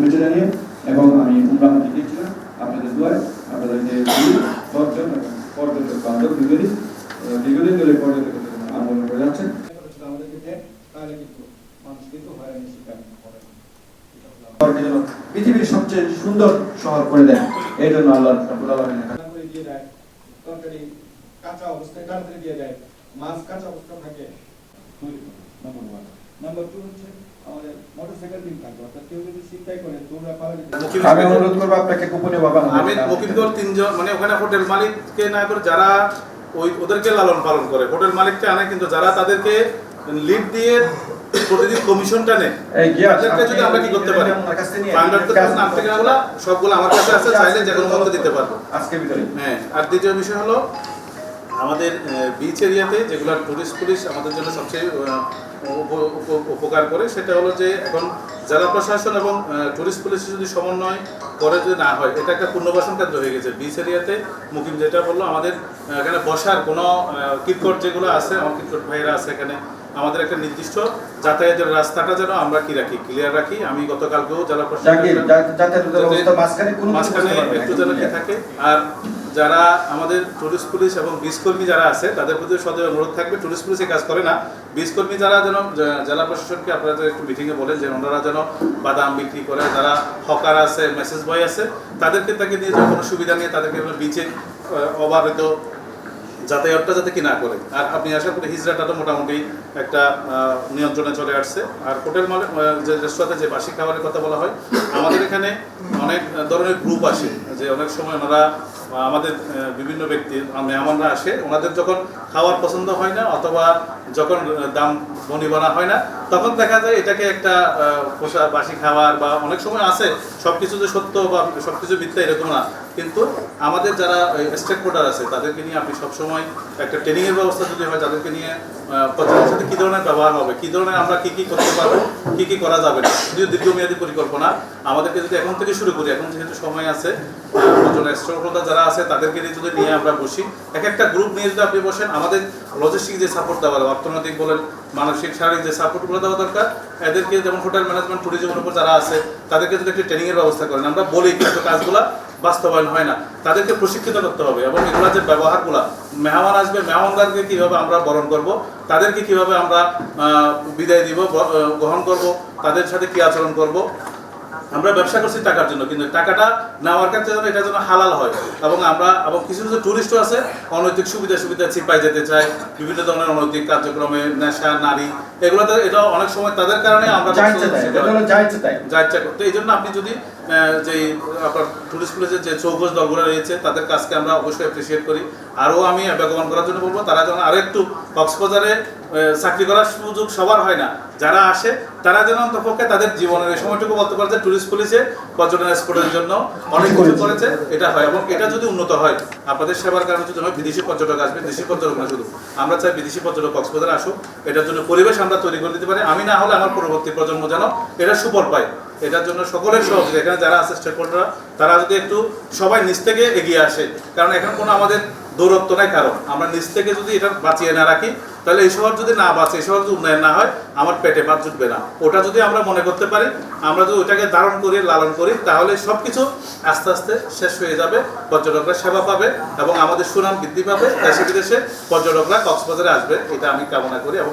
শুভেচ্ছা জানিয়ে এবং আমি উমরা হাতে গিয়েছিলাম আপনাদের দোয়ায় আপনাদের যে দশজন পর্যটক বান্ধব দীর্ঘদিন দীর্ঘদিন ধরে পর্যটক আন্দোলন করে যাচ্ছেন। আমাদেরকে দেয় তাহলে কিন্তু মানুষ কিন্তু হয়রানির শিকার যেন পৃথিবীর সবচেয়ে সুন্দর শহর করে দেন এই জন্য আল্লাহ রাব্বুল করে দিয়ে দেয় তরকারি কাঁচা অবস্থায় তাড়াতাড়ি দিয়ে দেয়। মাছ কাঁচা অবস্থায় থাকে। নাম্বার ওয়ান নাম্বার টু হচ্ছে আমাদের মোটরসাইকেল দিন থাকবে। অর্থাৎ কেউ যদি চিন্তাই করে তোমরা আমি অনুরোধ করব আপনাকে গোপনীয় ভাবে আমি তিনজন মানে ওখানে হোটেল মালিককে না করে যারা ওই ওদেরকে লালন পালন করে হোটেল মালিককে আনে কিন্তু যারা তাদেরকে লিড দিয়ে প্রতিদিন কমিশনটা নেয় তাদেরকে যদি আমরা কি করতে পারি? ফান্ডার তো নাম থেকে গুলা সবগুলো আমার কাছে আছে চাইলে যে কোনো দিতে পারব। আজকে ভিতরে হ্যাঁ আর দ্বিতীয় বিষয় হলো আমাদের বিচ এরিয়াতে যেগুলো টুরিস্ট পুলিশ আমাদের জন্য সবচেয়ে উপকার করে সেটা হলো যে এখন জেলা প্রশাসন এবং টুরিস্ট পুলিশ যদি সমন্বয় করে যদি না হয় এটা একটা পুনর্বাসন কেন্দ্র হয়ে গেছে। বিচ এরিয়াতে মুকিম যেটা বলল আমাদের এখানে বসার কোনো কিটকট যেগুলো আছে আমার কিটকট ভাইয়েরা আছে এখানে আমাদের একটা নির্দিষ্ট যাতায়াতের রাস্তাটা যেন আমরা কি রাখি ক্লিয়ার রাখি। আমি গতকালকেও জেলা প্রশাসন মাঝখানে। একটু যেন থাকে। আর যারা আমাদের টুরিস্ট পুলিশ এবং বীজ কর্মী যারা আছে, তাদের প্রতি সদয় অনুরোধ থাকবে। টুরিস্ট পুলিশে কাজ করে না। বীজ কর্মী যারা যেন জেলা প্রশাসনকে আপনারা একটু মিটিংয়ে বলেন যে ওনারা যেন বাদাম বিক্রি করে, যারা হকার আছে মেসেজ বয় আছে, তাদেরকে তাকে নিয়ে যে কোনো সুবিধা নিয়ে তাদেরকে বিচে অবাধিত যাতায়াতটা যাতে কি না করে। আর আপনি আশা করি হিজড়াটা তো মোটামুটি একটা নিয়ন্ত্রণে চলে আসছে। আর হোটেল আহ, যে রেস্তোরাঁতে যে বাসি খাবারের কথা বলা হয় আমাদের এখানে অনেক ধরনের গ্রুপ আসে যে অনেক সময় ওনারা আমাদের বিভিন্ন ব্যক্তি মেহমানরা আসে ওনাদের যখন খাওয়ার পছন্দ হয় না অথবা যখন দাম বনিবনা হয় না তখন দেখা যায় এটাকে একটা পোষা বাসি খাবার বা অনেক সময় আছে সব কিছু যে সত্য বা সব কিছু মিথ্যা এরকম না। কিন্তু আমাদের যারা স্টেক হোল্ডার আছে, তাদেরকে নিয়ে আপনি সবসময় একটা ট্রেনিং এর ব্যবস্থা যদি হয়, তাদেরকে নিয়ে প্রচারের সাথে কি ধরনের ব্যবহার হবে? কি ধরনের আমরা কি কি করতে পারব? কি কি করা যাবে না? যদিও দীর্ঘমেয়াদী পরিকল্পনা, আমাদেরকে যদি এখন থেকে শুরু করি, এখন যেহেতু সময় আছে স্টেক হোল্ডার যারা আছে, তাদেরকে নিয়ে যদি নিয়ে আমরা বসি, এক একটা গ্রুপ নিয়ে যদি আপনি বসেন, আমাদের লজিস্টিক যে সাপোর্ট দেওয়া, অর্থনৈতিক বলেন মানসিক, শারীরিক যে সাপোর্টগুলো দেওয়া দরকার, এদেরকে যেমন হোটেল ম্যানেজমেন্ট ট্যুরিজমের উপর যারা আছে, তাদেরকে যদি একটি ট্রেনিং এর ব্যবস্থা করেন, আমরা বলি কিন্তু কাজগুলো বাস্তবায়ন হয় না। তাদেরকে প্রশিক্ষিত করতে হবে এবং এগুলো যে ব্যবহারগুলো, মেহমান আসবে, মেহমানদারকে কীভাবে আমরা বরণ করব, তাদেরকে কীভাবে আমরা বিদায় দিব গ্রহণ করব, তাদের সাথে কি আচরণ করব আমরা ব্যবসা করছি টাকার জন্য কিন্তু টাকাটা নেওয়ার ক্ষেত্রে যেন এটা যেন হালাল হয়। এবং আমরা এবং কিছু কিছু টুরিস্টও আছে অনৈতিক সুবিধা সুবিধা ছিপাই যেতে চায় বিভিন্ন ধরনের অনৈতিক কার্যক্রমে নেশা নারী এগুলোতে এটা অনেক সময় তাদের কারণে আমরা যা ইচ্ছে। যা করতে। এই জন্য আপনি যদি যে আপনার টুরিস্ট পুলিশের যে চৌকস দলগুলো রয়েছে তাদের কাজকে আমরা অবশ্যই অ্যাপ্রিসিয়েট করি। আরও আমি বেগমান করার জন্য বলব, তারা যেন আরও একটু কক্সবাজারে চাকরি করার সুযোগ সবার হয় না। যারা আসে, তারা যেন অন্তপক্ষে তাদের জীবনের এই সময়টুকু বলতে পারে যে টুরিস্ট পুলিশে পর্যটন স্পটের জন্য অনেক কিছু করেছে, এটা হয়। এবং এটা যদি উন্নত হয়, আপনাদের সেবার কারণে যদি হয়, বিদেশি পর্যটক আসবে, দেশি পর্যটক না শুধু। আমরা চাই বিদেশি পর্যটক কক্সবাজারে আসুক, এটার জন্য পরিবেশ আমরা তৈরি করে দিতে পারি। আমি না হলে আমার পরবর্তী প্রজন্ম যেন এটা সুফল পায়। এটার জন্য সকলের সহযোগিতা এখানে যারা আছে স্টেক হোল্ডাররা তারা যদি একটু সবাই নিচ থেকে এগিয়ে আসে, কারণ এখন কোনো আমাদের দৌরত্ব নাই কারণ আমরা নিজ থেকে যদি এটা বাঁচিয়ে না রাখি, তাহলে এই শহর যদি না বাঁচে, এই শহর যদি উন্নয়ন না হয়, আমার পেটে ভাত জুটবে না। ওটা যদি আমরা মনে করতে পারি, আমরা যদি ওটাকে ধারণ করি, লালন করি, তাহলে সব কিছু আস্তে আস্তে শেষ হয়ে যাবে, পর্যটকরা সেবা পাবে এবং আমাদের সুনাম বৃদ্ধি পাবে। দেশে বিদেশে পর্যটকরা কক্সবাজারে আসবে, এটা আমি কামনা করি এবং